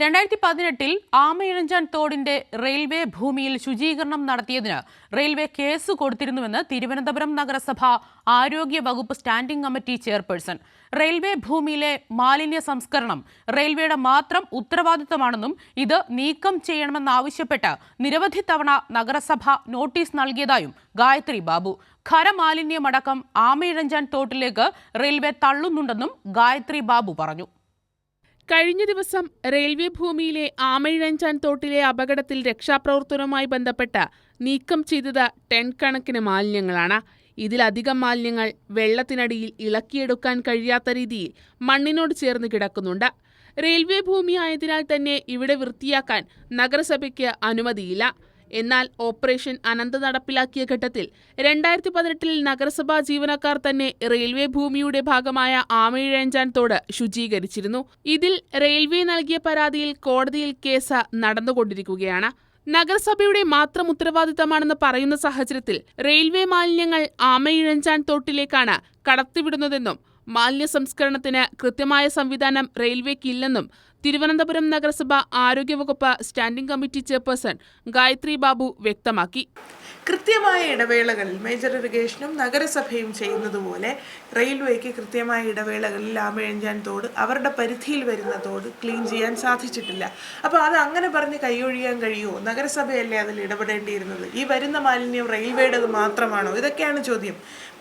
രണ്ടായിരത്തി പതിനെട്ടിൽ ആമയിഴഞ്ചാൻ തോടിന്റെ റെയിൽവേ ഭൂമിയിൽ ശുചീകരണം നടത്തിയതിന് റെയിൽവേ കേസ് കൊടുത്തിരുന്നുവെന്ന് തിരുവനന്തപുരം നഗരസഭ ആരോഗ്യ വകുപ്പ് സ്റ്റാൻഡിംഗ് കമ്മിറ്റി ചെയർപേഴ്സൺ. റെയിൽവേ ഭൂമിയിലെ മാലിന്യ സംസ്കരണം റെയിൽവേയുടെ മാത്രം ഉത്തരവാദിത്തമാണെന്നും ഇത് നീക്കം ചെയ്യണമെന്നാവശ്യപ്പെട്ട് നിരവധി തവണ നഗരസഭ നോട്ടീസ് നൽകിയതായും ഗായത്രി ബാബു. ഖരമാലിന്യമടക്കം ആമയിഴഞ്ചാൻ തോട്ടിലേക്ക് റെയിൽവേ തള്ളുന്നുണ്ടെന്നും ഗായത്രി ബാബു പറഞ്ഞു. കഴിഞ്ഞ ദിവസം റെയിൽവേ ഭൂമിയിലെ ആമയിഴഞ്ചാൻ തോട്ടിലെ അപകടത്തിൽ രക്ഷാപ്രവർത്തനവുമായി ബന്ധപ്പെട്ട് നീക്കം ചെയ്തത് ടൺ കണക്കിന് മാലിന്യങ്ങളാണ്. ഇതിലധികം മാലിന്യങ്ങൾ വെള്ളത്തിനടിയിൽ ഇളക്കിയെടുക്കാൻ കഴിയാത്ത രീതിയിൽ മണ്ണിനോട് ചേർന്ന് കിടക്കുന്നുണ്ട്. റെയിൽവേ ഭൂമി ആയതിനാൽ തന്നെ ഇവിടെ വൃത്തിയാക്കാൻ നഗരസഭയ്ക്ക് അനുമതിയില്ല. എന്നാൽ ഓപ്പറേഷൻ അനന്ത നടപ്പിലാക്കിയ ഘട്ടത്തിൽ രണ്ടായിരത്തി പതിനെട്ടിൽ നഗരസഭാ ജീവനക്കാർ തന്നെ റെയിൽവേ ഭൂമിയുടെ ഭാഗമായ ആമയിഴഞ്ചാൻ തോട് ശുചീകരിച്ചിരുന്നു. ഇതിൽ റെയിൽവേ നൽകിയ പരാതിയിൽ കോടതിയിൽ കേസ് നടന്നുകൊണ്ടിരിക്കുകയാണ്. നഗരസഭയുടെ മാത്രം ഉത്തരവാദിത്തമാണെന്ന് പറയുന്ന സാഹചര്യത്തിൽ റെയിൽവേ മാലിന്യങ്ങൾ ആമയിഴഞ്ചാൻ തോട്ടിലേക്കാണ് കടത്തിവിടുന്നതെന്നും മാലിന്യ സംസ്കരണത്തിന് കൃത്യമായ സംവിധാനം റെയിൽവേക്കില്ലെന്നും തിരുവനന്തപുരം നഗരസഭ ആരോഗ്യവകുപ്പ് standing committee chairperson Gayathri Babu വ്യക്തമാക്കി. കൃത്യമായ ഇടവേളകളിൽ മേജർ ഇറിഗേഷനും നഗരസഭയും ചെയ്യുന്നതുപോലെ റെയിൽവേക്ക് കൃത്യമായ ഇടവേളകളിൽ ആമഴഞ്ചാൻ തോട് അവരുടെ പരിധിയിൽ വരുന്ന തോട് ക്ലീൻ ചെയ്യാൻ സാധിച്ചിട്ടില്ല. അപ്പോൾ അത് അങ്ങനെ പറഞ്ഞ് കൈയൊഴിയാൻ കഴിയുമോ? നഗരസഭയല്ലേ അതിൽ ഇടപെടേണ്ടിയിരുന്നത്? ഈ വരുന്ന മാലിന്യം റെയിൽവേയുടേത് മാത്രമാണോ? ഇതൊക്കെയാണ് ചോദ്യം.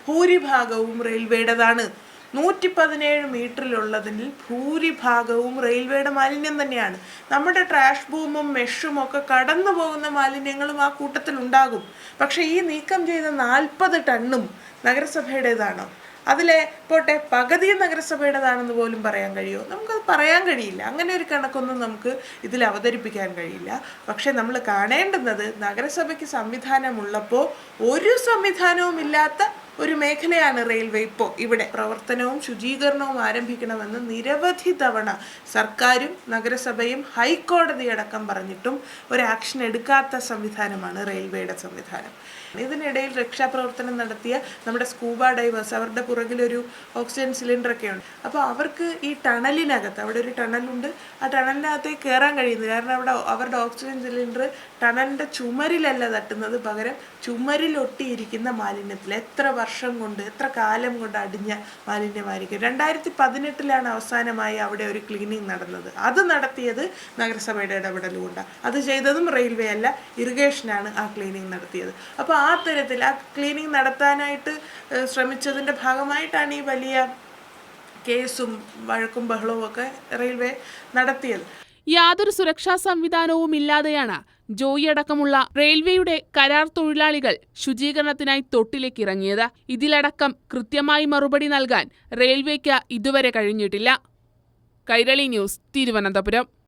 ഭൂരിഭാഗവും റെയിൽവേയുടേതാണ് നൂറ്റി പതിനേഴ് മീറ്ററിലുള്ളതിൽ ഭൂരിഭാഗവും റെയിൽവേയുടെ മാലിന്യം തന്നെയാണ്. നമ്മുടെ ട്രാഷ് ബൂമും മെഷും ഒക്കെ കടന്നു പോകുന്ന മാലിന്യങ്ങളും ആ കൂട്ടത്തിൽ ഉണ്ടാകും. പക്ഷേ ഈ നീക്കം ചെയ്ത നാൽപ്പത് ടണ്ണും നഗരസഭയുടേതാണ്. അതിലെ പോട്ടെ പകുതി നഗരസഭയുടേതാണെന്ന് പോലും പറയാൻ കഴിയുമോ? നമുക്കത് പറയാൻ കഴിയില്ല. അങ്ങനെ ഒരു കണക്കൊന്നും നമുക്ക് ഇതിൽ അവതരിപ്പിക്കാൻ കഴിയില്ല. പക്ഷേ നമ്മൾ കാണേണ്ടുന്നത് നഗരസഭയ്ക്ക് സംവിധാനമുള്ളപ്പോൾ ഒരു സംവിധാനവും ഇല്ലാത്ത ഒരു മേഖലയാണ് റെയിൽവേ ഇപ്പോൾ ഇവിടെ പ്രവർത്തനവും ശുചീകരണവും ആരംഭിക്കണമെന്ന് നിരവധി തവണ സർക്കാരും നഗരസഭയും ഹൈക്കോടതി അടക്കം പറഞ്ഞിട്ടും ഒരു ആക്ഷൻ എടുക്കാത്ത സംവിധാനമാണ് റെയിൽവേയുടെ സംവിധാനം. ഇതിനിടയിൽ രക്ഷാപ്രവർത്തനം നടത്തിയ നമ്മുടെ സ്കൂബ ഡൈവേഴ്സ് അവരുടെ പുറകിലൊരു ഓക്സിജൻ സിലിണ്ടറൊക്കെ ഉണ്ട് അപ്പോൾ അവർക്ക് ഈ ടണലിനകത്ത് അവിടെ ഒരു ടണലുണ്ട്. ആ ടണലിനകത്തേക്ക് കയറാൻ കഴിയുന്നില്ല. കാരണം അവിടെ അവരുടെ ഓക്സിജൻ സിലിണ്ടർ ടണലിന്റെ ചുമരിലല്ല തട്ടുന്നത്. പകരം ചുമരിലൊട്ടിയിരിക്കുന്ന മാലിന്യത്തിൽ എത്ര വർഷം കൊണ്ട് എത്ര കാലം കൊണ്ട് അടിഞ്ഞ മാലിന്യമായിരിക്കും. രണ്ടായിരത്തി പതിനെട്ടിലാണ് അവസാനമായി അവിടെ ഒരു ക്ലീനിങ് നടന്നത്. അത് നടത്തിയത് നഗരസഭയുടെ ഇടപെടലുകൊണ്ടാണ് അത് ചെയ്തതും റെയിൽവേ അല്ല ഇറിഗേഷനാണ് ആ ക്ലീനിങ് നടത്തിയത്. അപ്പോൾ ആ തരത്തിൽ ആ ക്ലീനിങ് നടത്താനായിട്ട് ശ്രമിച്ചതിന്റെ ഭാഗമായിട്ടാണ് ഈ വലിയ കേസും വഴക്കും ബഹളവും ഒക്കെ റെയിൽവേ നടത്തിയത്. യാതൊരു സുരക്ഷാ സംവിധാനവും ഇല്ലാതെയാണ് ജോയി അടക്കമുള്ള റെയിൽവേയുടെ കരാർ തൊഴിലാളികൾ ശുചീകരണത്തിനായി തൊട്ടിലേക്ക് ഇറങ്ങിയത് ഇതിലടക്കം കൃത്യമായി മറുപടി നൽകാൻ റെയിൽവേക്ക് ഇതുവരെ കഴിഞ്ഞിട്ടില്ല. കൈരളി ന്യൂസ് തിരുവനന്തപുരം.